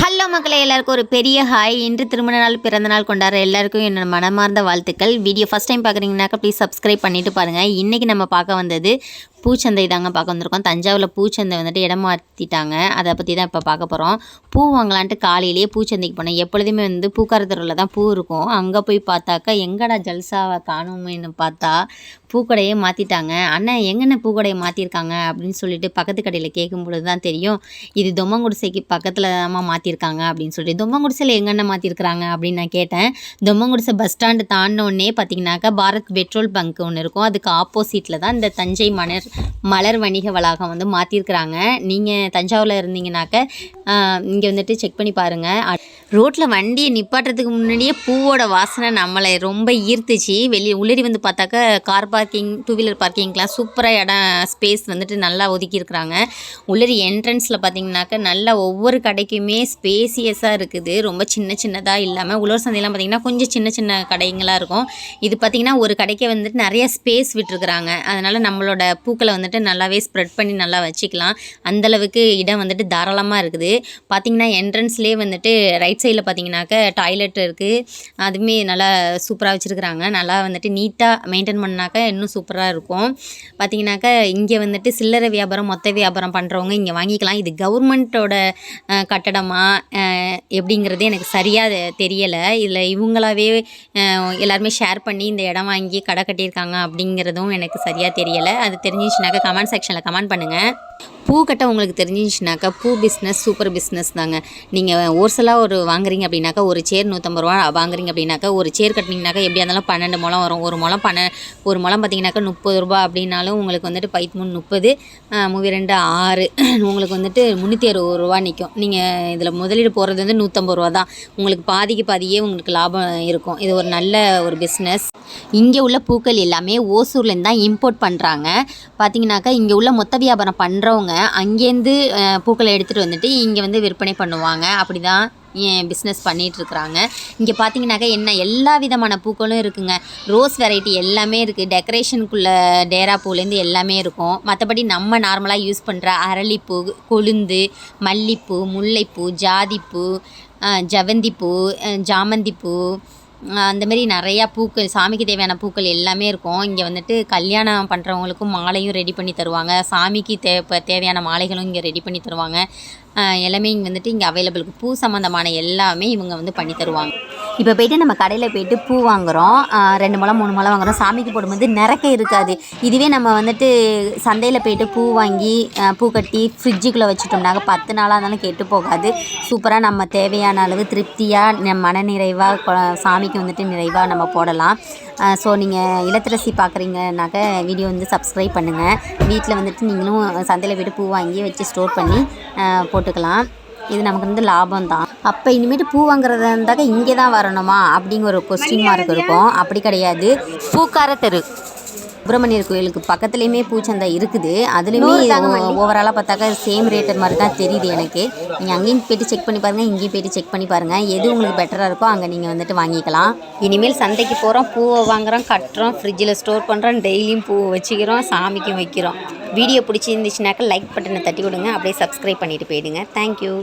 Hello மக்களை எல்லாருக்கும் ஒரு பெரிய ஹாய் இன்று திருமண நாள் பிறந்த நாள் கொண்டாடுற எல்லாருக்கும் என்னோட மனமார்ந்த வாழ்த்துக்கள். வீடியோ ஃபஸ்ட் டைம் பார்க்குறீங்கனாக்கா ப்ளீஸ் சப்ஸ்கிரைப் பண்ணிட்டு பாருங்கள் இன்றைக்கி நம்ம பார்க்க வந்தது பூச்சந்தை தாங்க பார்க்க வந்திருக்கோம். தஞ்சாவூரில் பூச்சந்தை வந்துட்டு இடம் மாற்றிட்டாங்க அதை பற்றி தான் இப்போ பார்க்க போகிறோம் பூ வாங்கலான்ட்டு காலையிலேயே பூச்சந்தைக்கு போனேன். எப்பொழுதுமே வந்து பூக்கார தெருவில் தான் பூ இருக்கும். அங்கே போய் பார்த்தாக்கா எங்கடா ஜல்சாவை காணுமேன்னு பார்த்தா பூக்கடையே மாற்றிட்டாங்க அண்ணன் எங்கண்ணே பூக்கடையை மாற்றிருக்காங்க அப்படின்னு சொல்லிட்டு பக்கத்து கடையில் கேட்கும் பொழுது தான் தெரியும். இது தொம்மங்குடிசைக்கு பக்கத்தில் தாம்மா மாற்றிருக்காங்க அப்படின்னு சொல்லிட்டு. தொம்மங்குடிசையில் எங்கென்ன மாற்றிருக்கிறாங்க அப்படின்னு நான் கேட்டேன். தொம்மங்குடிசை பஸ் ஸ்டாண்டு தாண்டினோடனே பார்த்தீங்கன்னாக்கா பாரத் பெட்ரோல் பங்க் ஒன்று இருக்கும். அதுக்கு ஆப்போசிட்டில் தான் இந்த தஞ்சை மணர் மலர் வணிக வளாகம் வந்து மாற்றிருக்கிறாங்க நீங்கள் தஞ்சாவூரில் இருந்தீங்கனாக்க இங்கே வந்துட்டு செக் பண்ணி பாருங்கள் ரோட்டில் வண்டியை நிப்பாட்டுறதுக்கு முன்னாடியே பூவோட வாசனை நம்மளை ரொம்ப ஈர்த்துச்சு. வெளியே உள்ளடி வந்து பார்த்தாக்கா கார் பார்க்கிங் டூ வீலர் பார்க்கிங்க்கெலாம் சூப்பராக இடம் ஸ்பேஸ் வந்துட்டு நல்லா ஒதுக்கியிருக்கிறாங்க உள்ளடி என்ட்ரன்ஸில் பார்த்தீங்கன்னாக்கா நல்லா ஒவ்வொரு கடைக்குமே ஸ்பேசியஸாக இருக்குது. ரொம்ப சின்ன சின்னதாக இல்லாமல் உலர் சந்தையெல்லாம் பார்த்தீங்கன்னா கொஞ்சம் சின்ன சின்ன கடைங்களாக இருக்கும். இது பார்த்திங்கன்னா ஒரு கடைக்கு வந்துட்டு நிறைய ஸ்பேஸ் விட்டுருக்குறாங்க. அதனால் நம்மளோட பூக்கள் வந்துட்டு நல்லாவே ஸ்ப்ரெட் பண்ணி நல்லா வச்சுக்கலாம். அந்தளவுக்கு இடம் வந்துட்டு தாராளமாக இருக்குது. பார்த்திங்கன்னா என்ட்ரன்ஸ்லேயே வந்துட்டு ரைட் சைடில் பார்த்தீங்கன்னாக்க டாய்லெட் இருக்குது அதுவுமே நல்லா சூப்பராக வச்சுருக்குறாங்க. நல்லா வந்துட்டு நீட்டாக மெயின்டைன் பண்ணாக்க இன்னும் சூப்பராக இருக்கும். பார்த்தீங்கன்னாக்கா இங்கே வந்துட்டு சில்லறை வியாபாரம் மொத்த வியாபாரம் பண்ணுறவங்க இங்கே வாங்கிக்கலாம். இது கவர்மெண்ட்டோட கட்டடமா எப்படிங்கிறது எனக்கு சரியாக தெரியலை. இதில் இவங்களாவே எல்லாருமே ஷேர் பண்ணி இந்த இடம் வாங்கி கடை கட்டியிருக்காங்க அப்படிங்கிறதும் எனக்கு சரியாக தெரியலை. அது தெரிஞ்சிச்சுனாக்கா கமெண்ட் செக்ஷனில் கமெண்ட் பண்ணுங்கள் பூ கட்ட உங்களுக்கு தெரிஞ்சிச்சுனாக்கா பூ பிஸ்னஸ் சூப்பர் பிஸ்னஸ் தாங்க. நீங்கள் ஓர்சலாக ஒரு வாங்குறீங்க அப்படின்னாக்கா ஒரு சேர் நூற்றம்பது ரூபா வாங்குறீங்க அப்படின்னாக்கா ஒரு சேர் கட்டினீங்கனாக்கா எப்படியா இருந்தாலும் பன்னெண்டு முழம் வரும். ஒரு முழம் பன்ன ஒரு முழம் பார்த்தீங்கன்னாக்கா முப்பது ரூபா அப்படின்னாலும் உங்களுக்கு வந்துட்டு பைத் முப்பது மூவி ரெண்டு ஆறு. உங்களுக்கு வந்துட்டு முந்நூற்றி அறுபது ரூபா நிற்கும் நீங்கள் இதில் முதலீடு போகிறது வந்து நூற்றம்பது ரூபா தான். உங்களுக்கு பாதிக்கு பாதியே உங்களுக்கு லாபம் இருக்கும். இது ஒரு நல்ல ஒரு பிஸ்னஸ் இங்கே உள்ள பூக்கள் எல்லாமே ஓசூர்லேருந்து தான் இம்போர்ட் பண்ணுறாங்க பார்த்தீங்கன்னாக்கா இங்கே உள்ள மொத்த வியாபாரம் பண்ணுறவங்க அங்கேருந்து பூக்களை எடுத்துகிட்டு வந்துட்டு இங்கே வந்து விற்பனை பண்ணுவாங்க. அப்படி தான் பிஸ்னஸ் பண்ணிகிட்ருக்குறாங்க இங்கே பார்த்தீங்கன்னாக்கா என்ன எல்லா விதமான பூக்களும் இருக்குங்க. ரோஸ் வெரைட்டி எல்லாமே இருக்குது டெக்கரேஷனுக்குள்ள டேரா பூலேருந்து எல்லாமே இருக்கும். மற்றபடி நம்ம நார்மலாக யூஸ் பண்ணுற அரளிப்பூ கொழுந்து மல்லிப்பூ முல்லைப்பூ ஜாதிப்பூ ஜவந்திப்பூ ஜாமந்திப்பூ அந்தமாரி நிறையா பூக்கள் சாமிக்கு தேவையான பூக்கள் எல்லாமே இருக்கும். இங்கே வந்துட்டு கல்யாணம் பண்ணுறவங்களுக்கும் மாலையும் ரெடி பண்ணி தருவாங்க. சாமிக்கு தே தேவையான மாலைகளும் இங்கே ரெடி பண்ணி தருவாங்க. எல்லாமே இங்கே வந்துட்டு இங்கே அவைலபிள் பூ சம்மந்தமான எல்லாமே இவங்க வந்து பண்ணி தருவாங்க. இப்போ போயிட்டு நம்ம கடையில் போயிட்டு பூ வாங்குகிறோம் ரெண்டு முழம் மூணு முழம் வாங்குகிறோம் சாமிக்கு போடும்போது நிறக்க இருக்காது. இதுவே நம்ம வந்துட்டு சந்தையில் போயிட்டு பூ வாங்கி பூ கட்டி ஃப்ரிட்ஜுக்குள்ளே வச்சுட்டோம்னாக்க பத்து நாளாக இருந்தாலும் கெட்டு போகாது. சூப்பராக நம்ம தேவையான அளவு திருப்தியாக மன நிறைவாக சாமிக்கு வந்துட்டு நிறைவாக நம்ம போடலாம். ஸோ நீங்கள் இளத்திரசி பார்க்குறீங்கனாக்க வீடியோ வந்து சப்ஸ்கிரைப் பண்ணுங்கள் வீட்டில் வந்துட்டு நீங்களும் சந்தையில் போய்ட்டு பூ வாங்கி வச்சு ஸ்டோர் பண்ணி போட்டு போட்டுக்கலாம். இது நமக்கு வந்து லாபம் தான் அப்போ இனிமேட்டு பூ வாங்குறதா இருந்தாக்க இங்கே தான் வரணுமா? அப்படிங்கிற ஒரு கொஸ்டின் மார்க் இருக்கும். அப்படி கிடையாது. பூக்கார தெரு சுப்பிரமணியர் கோயிலுக்கு பக்கத்துலேயுமே பூச்சந்தை இருக்குது. அதுலேயுமே ஓவராலாக பார்த்தாக்கா சேம் ரேட்டு மாதிரி தான் தெரியுது எனக்கு. நீங்கள் அங்கேயும் போயிட்டு செக் பண்ணி பாருங்கள் இங்கேயும் போயிட்டு செக் பண்ணி பாருங்கள் எது உங்களுக்கு பெட்டராக இருக்கோ அங்கே நீங்கள் வந்துட்டு வாங்கிக்கலாம். இனிமேல் சந்தைக்கு போகிறோம் பூவை வாங்குறோம் கட்டுறோம் ஃப்ரிட்ஜில் ஸ்டோர் பண்ணுறோம் டெய்லியும் பூ வச்சுக்கிறோம் சாமிக்கும் வைக்கிறோம். வீடியோ பிடிச்சிருந்துச்சுனாக்கா லைக் பட்டனை தட்டி விடுங்க. அப்படியே சப்ஸ்கிரைப் பண்ணிட்டு போயிடுங்க. தேங்க்யூ